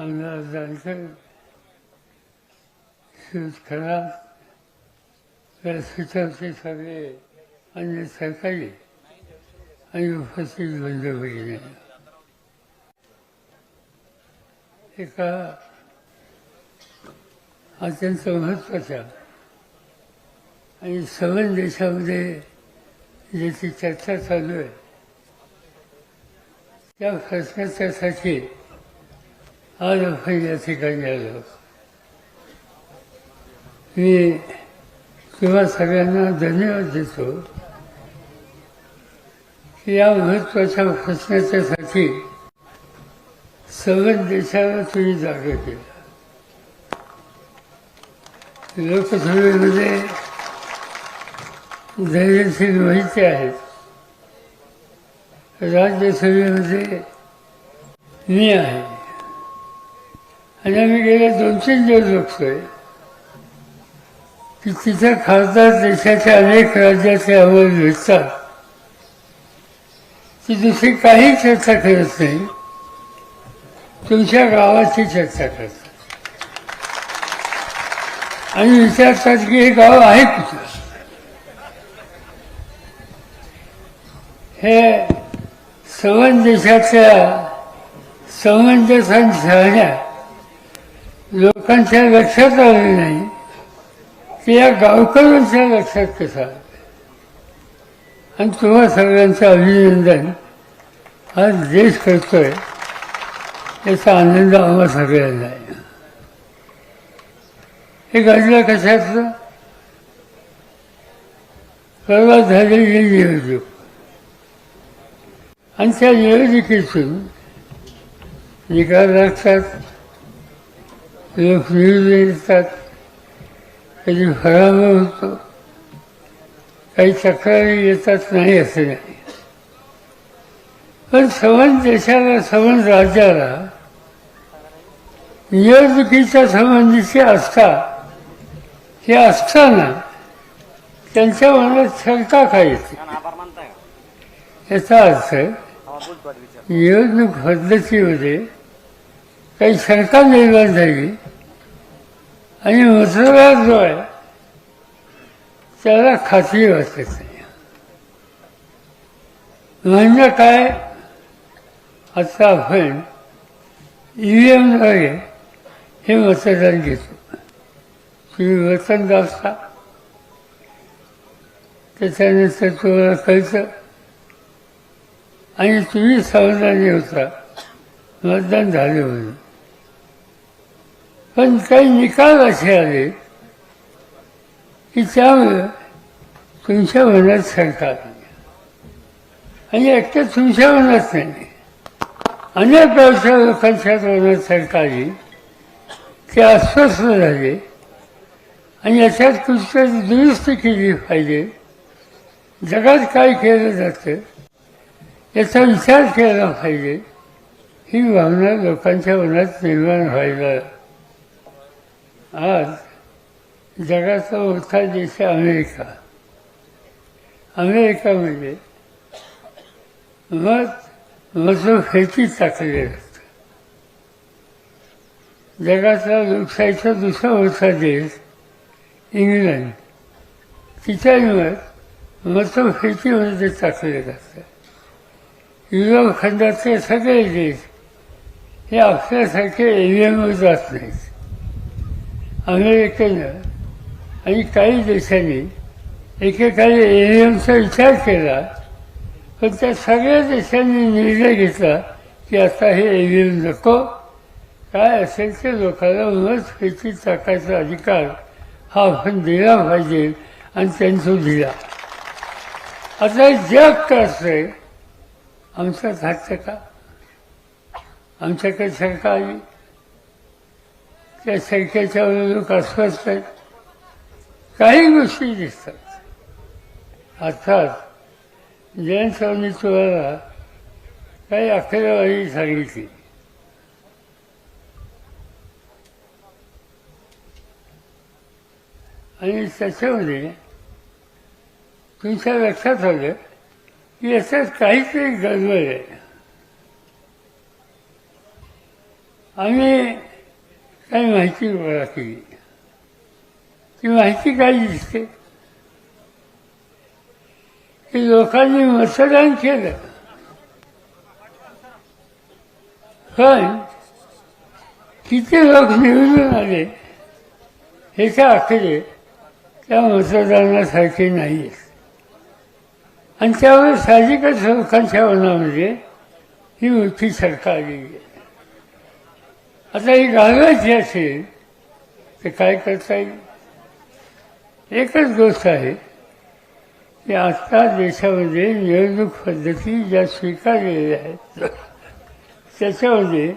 आमदार जानकर शिवज खराब व्यासपीठाचे सगळे अन्य सरकारी आणि उपस्थित बंद भगिनी एका अत्यंत महत्त्वाच्या आणि सवन देशामध्ये ज्याची चर्चा चालू आहे त्या प्रश्नाच्यासाठी आज आपण या ठिकाणी आलो मी किंवा सगळ्यांना धन्यवाद देतो की या महत्त्वाच्या प्रश्नाच्यासाठी सगळ्या देशाला तुम्ही जागा केला लोकसभेमध्ये धैर्यशील माहिती आहेत. राज्यसभेमध्ये मी आहे. आणि आम्ही गेल्या दोन तीन दिवस बघतोय की तिथे खासदार देशाच्या अनेक राज्याचे अहवाल भेटतात ती दुसरी काही चर्चा करत नाही. तुमच्या गावाची चर्चा करतात. आणि विचारतात की हे गाव आहे कुठं? हे सवन देशाच्या समंजसान लोकांच्या लक्षात आले नाही. की या गावकऱ्यांच्या लक्षात कसं? आलं आणि तुम्हा सगळ्यांचं अभिनंदन. आज देश करतोय. याचा आनंद आम्हा सगळ्यांना आहे. हे घडलं कशाचं परवा झालेली निवडणूक. आणि त्या निवडणुकीतून निकाल लागतात. जे फ्रीज येतात कधी पराभव होतो काही तक्रारी येतात नाही असे नाही पण समान देशाला समान राज्याला निवडणुकीच्या संबंधीची आस्था ही असताना त्यांच्या मनात शंका काय येते? याचा अर्थ निवडणूक पद्धतीमध्ये काही शंका निर्माण झाली आणि मतदार जो आहे त्याला खात्री वाटत नाही म्हणजे काय? आता आपण ईव्हीएमद्वारे हे मतदान घेतो. तुम्ही वतन दाखता त्याच्यानंतर तुम्हाला कळतं. आणि तुम्ही सावधानी होता. मतदान झाले म्हणून. पण काही निकाल असे आले की त्यामुळं तुमच्या मनात सरकार नाही आणि एकट्या तुमच्या मनात नाही. अनेक व्यवसाय लोकांच्या मनात शंका ते अस्वस्थ झाले. आणि याच्यात कुठतरी दुरुस्ती केली पाहिजे. जगात काय केलं जातं याचा विचार केला पाहिजे. ही भावना लोकांच्या मनात निर्माण व्हायला आज जगाचा मोठा देश आहे अमेरिका. अमेरिकामध्ये मत मतभेदी टाकले असतं जगातला लोकशाहीचा दुसरा मोठा देश इंग्लंड. तिच्या मतं मतभेदीमध्ये टाकले जातात युरोप खंडातले सगळे देश हे आपल्यासारखे एरियामध्ये जात नाहीत. अमेरिकेनं आणि काही देशांनी एकेकाळी एलियनचा विचार केला पण त्या सगळ्या देशांनी निर्णय घेतला की आता हे एलियन नको. काय असेल ते लोकांना उन्हाच फेकी टाकायचा अधिकार हा आपण दिला पाहिजे आणि त्यांचा दिला. आता जग कसं आहे आमच्यात का? आमच्याकडे सरकार आली त्या संख्येच्या लोक आहेत. काही गोष्टी दिसतात. अर्थात जयंतरावनी तुम्हाला काही आकडेवारी सांगितली. आणि त्याच्यामध्ये तुमच्या लक्षात आलं की याच्यात काहीतरी गडबड आहे. आम्ही काय माहिती गोळा केली ती माहिती काय दिसते की लोकांनी मतदान केलं पण किती लोक निवडून आले ह्याच्या आकडे त्या मतदानासारखे नाही आहेत आणि त्यामुळे साहजिकच लोकांच्या मनामध्ये ही मोठी सरकार आलेली आहे आता ही घालवायची असेल तर काय करता येईल? एकच गोष्ट आहे की आजच्या देशामध्ये निवडणूक पद्धती ज्या स्वीकारलेल्या आहेत त्याच्यामध्ये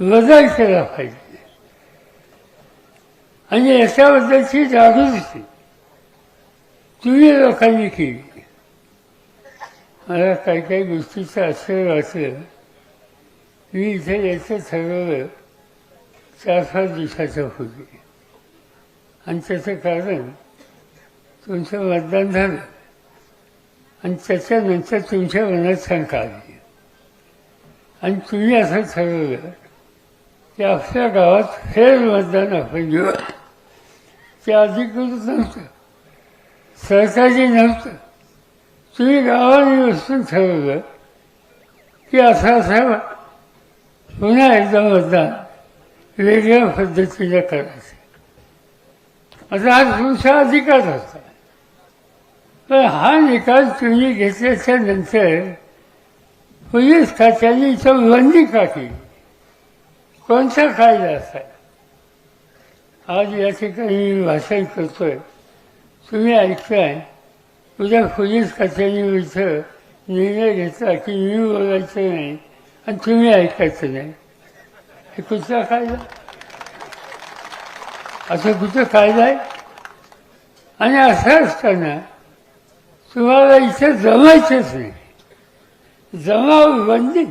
बदल केला पाहिजे. आणि याच्याबद्दलची जागृती तुम्ही लोकांनी केली. मला काही काही गोष्टीचं असं वाटलं मी इथे यायचं ठरवलं चार पाच दिवसाच्या पूर्वी आणि त्याचं कारण तुमचं मतदान झालं आणि त्याच्यानंतर तुमच्या मनात शंका आली आणि तुम्ही असं ठरवलं की आपल्या गावात फेर मतदान आपण घेऊ ते अधिकृत नव्हतं सहकारी नव्हतं तुम्ही गावाने बसून ठरवलं की असं असं पुन्हा एकदा मतदान वेगळ्या पद्धतीने करायचं. आता आज तुमचा अधिकार होता. पण हा निकाल तुम्ही घेतल्याच्या नंतर पोलीस खात्याने इथं बंदी का केली? कोणता कायदा असा? आज या ठिकाणी मी भाषण करतोय. तुम्ही ऐकताय. उद्या पोलीस खात्याने इथं निर्णय घेतला की मी बोलायचं नाही. आणि तुम्ही ऐकायचं नाही. हे कुठचा कायदा? असं कुठं कायदा आहे? आणि असं असताना तुम्हाला इथे जमायचंच नाही. जमाव बंदी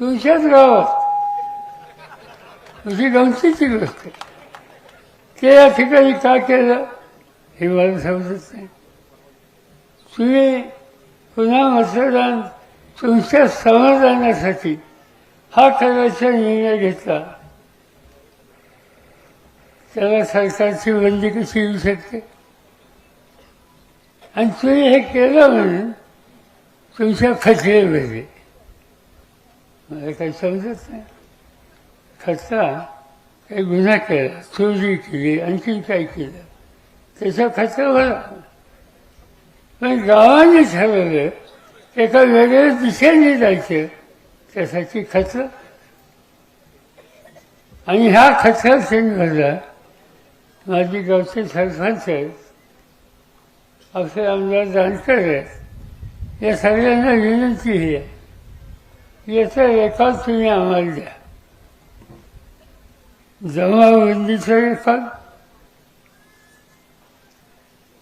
तुमच्याच गावात. तुझी गमतीची गोष्ट आहे. ते या ठिकाणी का केलं हे मला समजत नाही. तुम्ही पुन्हा मतदान तुमच्या समाधानासाठी हा करायचा निर्णय घेतला. त्याला सरकारची बंदी कशी येऊ शकते? आणि तुम्ही हे केलं म्हणून तुमच्या खचले वेगळे. मला काही समजत नाही. खचला काही गुन्हा केला चोरी केली आणखीन काय केलं. त्याचा खचला बरा. पण गावाने ठरवलं एका वेगळ्या दिशेने जायचं. त्यासाठी खचलं आणि ह्या खचला सेंटरला माझी गावचे सरपंच आहेत. आपले आमदार जानकर आहेत. या सगळ्यांना विनंती ही आहे. याचा रेकॉर्ड तुम्ही आम्हाला द्या. जमाबंदीचा रेकॉर्ड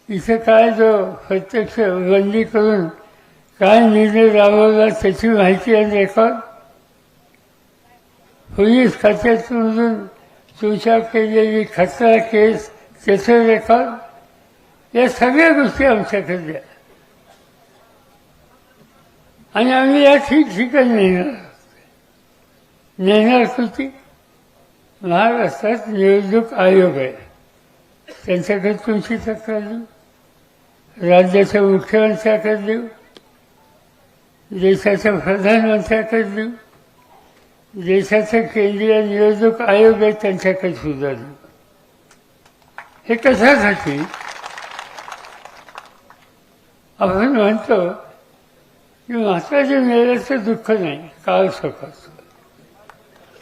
इथे काय जो प्रत्यक्ष बंदी करून काय निर्णय राबवला त्याची माहिती आणि रेकॉर्ड पोलीस खात्यातून तुमच्या केलेली खतरा केस त्याचं रेकॉर्ड या सगळ्या गोष्टी आमच्याकडे द्या. आणि आम्ही या ठिकठिकाणी नेणार नेणार कृती महाराष्ट्रात निवडणूक आयोग आहे. त्यांच्याकडे तुमची तक्रार देऊ. राज्याच्या मुख्यमंत्र्याकडे देऊ. देशाच्या प्रधानमंत्र्याकडे देऊ देशाचा केंद्रीय निवडणूक आयोग आहे त्यांच्याकडे सुधारलं हे कशासाठी? आपण म्हणतो की महात्माच्या मेल्याचं दुःख नाही काळ सोकावतो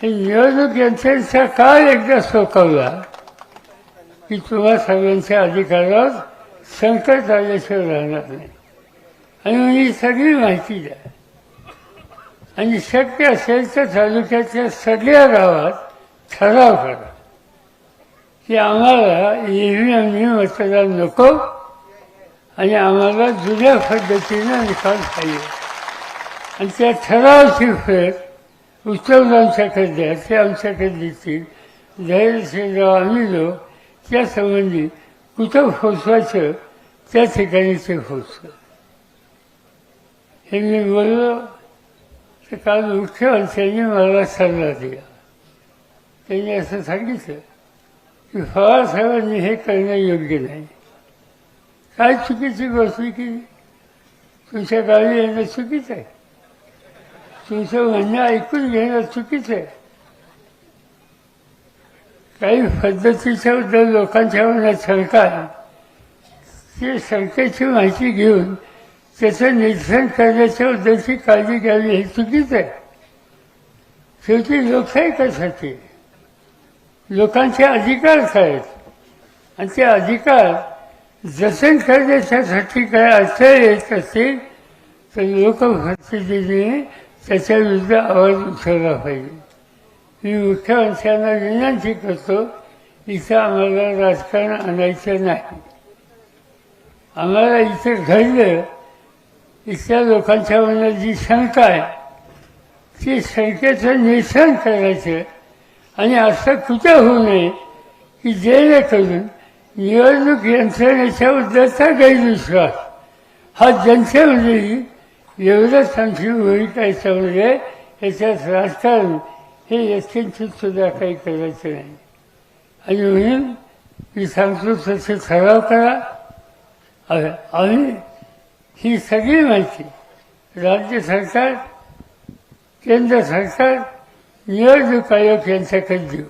हे निवडणूक यंत्रणेचा काळ एकदा सोकावला की तुम्हा सगळ्यांच्या अधिकारावर संकट आल्याशिवाय राहणार नाही. आणि म्हणजे ही सगळी माहिती द्या. आणि शक्य असेल तर तालुक्याच्या सगळ्या गावात ठराव करा. की आम्हाला ईव्हीएमनी मतदान नको आणि आम्हाला जुन्या पद्धतीनं निकाल पाहिजे. आणि त्या ठरावची फेर उत्तम आमच्याकडे द्या ते आमच्याकडे देतील धैर्यशीलराव आम्ही लोक त्यासंबंधी कुठं पोचवायचं त्या ठिकाणी ते पोचलं हे मी बोललो तर काल मुख्यमंत्र्यांनी मला सल्ला दिला त्यांनी असं सांगितलं की फळासाहेबांनी हे करणं योग्य नाही. काय चुकीची गोष्ट की तुमच्या गावी येणं चुकीचं आहे? तुमचं म्हणणं ऐकून घेणं चुकीचं आहे? काही पद्धतीच्या बद्दल लोकांच्या मनात शंका ते शंकेची माहिती घेऊन त्याचं निरसन करण्याच्या उद्देशी काळजी घ्यावी हे चुकीचं आहे. शेवटी लोकशाही कशासाठी लोकांचे अधिकार आहेत. आणि ते अधिकार जतन करण्याच्यासाठी काय अडचण येत असतील तर लोकप्रतिनिधीने त्याच्या विरुद्ध आवाज उचलला पाहिजे. मी मुख्यमंत्र्यांना विनंती करतो इथं आम्हाला राजकारण आणायचं नाही. आम्हाला इथं घडलं इथल्या लोकांच्या मनात जी शंका आहे ती शंकेचं निरसन करायचं. आणि असं कुठं होऊ नये की जेणेकरून निवडणूक यंत्रणेच्याबद्दलचा गैरविश्वास हा जनतेमध्येही एवढंच आमची भूमिका याच्यामध्ये म्हणजे याच्यात राजकारण हे यथकिंचित सुद्धा काही करायचं नाही. आणि म्हणून मी सांगतो तसे ठराव करा. आ- आम्ही ही सगळी माहिती राज्य सरकार केंद्र सरकार निवडणूक आयोग यांच्याकडे देऊ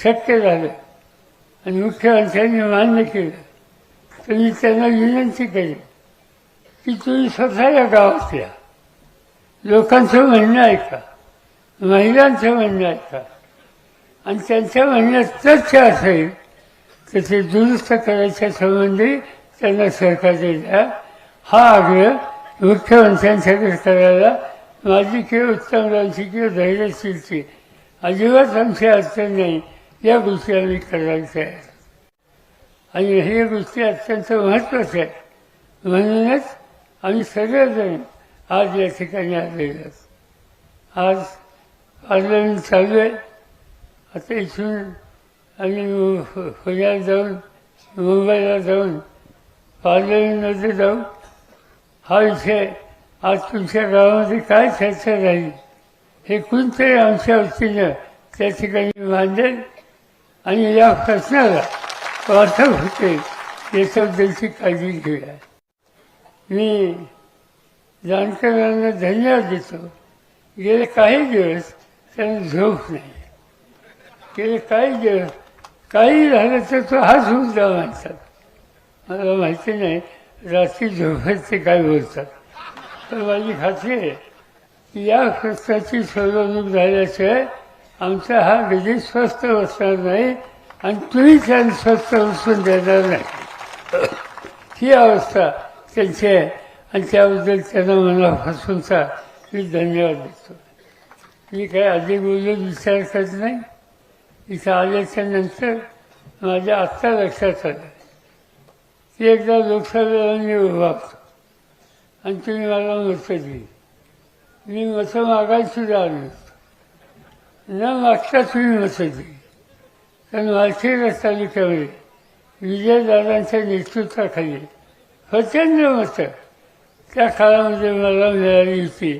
शक्य झालं. आणि मुख्यमंत्र्यांनी मान्य केलं. तर मी त्यांना विनंती केली की तुम्ही स्वतः या गावात या लोकांचं म्हणणं ऐका. महिलांचं म्हणणं ऐका. आणि त्यांच्या म्हणण्यात तथ्य असेल तर ते दुरुस्त करायच्या संबंधी त्यांना सरकारने द्या. हा आग्रह मुख्यमंत्र्यांच्याकडे करायला माझी किंवा उत्तमरावची किंवा धैर्यशीलची अजिबात आमची अडचण नाही या गोष्टी आम्ही करायला तयार आणि हे गोष्टी अत्यंत महत्त्वाच्या आहेत म्हणूनच आम्ही सगळेजण आज या ठिकाणी आलेलो आहोत आज पार्लमेंट चालू आहे आता इथून आम्ही मु- पुण्यात जाऊन मुंबईला जाऊन पार्लमेंटमध्ये जाऊन हा विषय आज तुमच्या गावामध्ये काय चर्चा राहील हे कोणतरी आमच्या वतीनं त्या ठिकाणी मांडेल आणि या प्रश्नाला वाटप होते याच्याबद्दलची काळजी घेऊया. मी जाणकारांना धन्यवाद देतो. गेले काही दिवस त्यांना झोप नाही. गेले काही दिवस काही झालं तर तो हाच जा माणसात मला माहिती नाही रात्री झोपायचे काय बोलतात? पण माझी खात्री आहे की या खर्चाची सोडवणूक झाल्याशिवाय आमचा हा विधी स्वस्त बसणार नाही आणि तुम्ही त्यांना स्वस्थ बसून देणार नाही. ही अवस्था त्यांची आहे आणि त्याबद्दल त्यांना मनापासूनचा मी धन्यवाद देतो. मी काय अधिक बोलून विचार करत नाही. इथं आल्याच्यानंतर माझ्या आत्ता लक्षात आलं. एकदा लोकसभेला मी आणि तुम्ही मला मतं दिली. मी मतं मागायची सुद्धा आलो न मागता तुम्ही मतं दिली. कारण मालखेड तालुक्यामध्ये विजयदादांच्या नेतृत्वाखाली. प्रचंड मतं त्या काळामध्ये मला मिळाली होती.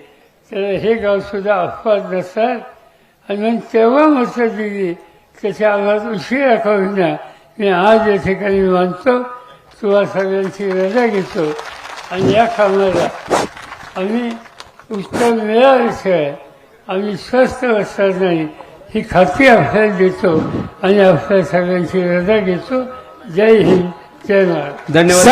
तर हे गावसुद्धा अपवाद नसतात आणि मग तेव्हा मतं दिली. त्याच्या आम्हाला उशीर दाखवून मी आज या ठिकाणी मानतो. तुम्हा सगळ्यांची रजा घेतो. आणि या कामाला आम्ही उत्तर मिळाल्याशिवाय आम्ही स्वस्थ बसणार नाही. ही खात्री आपल्याला देतो आणि आपल्या सगळ्यांची रजा घेतो. जय हिंद जय महाराज धन्यवाद.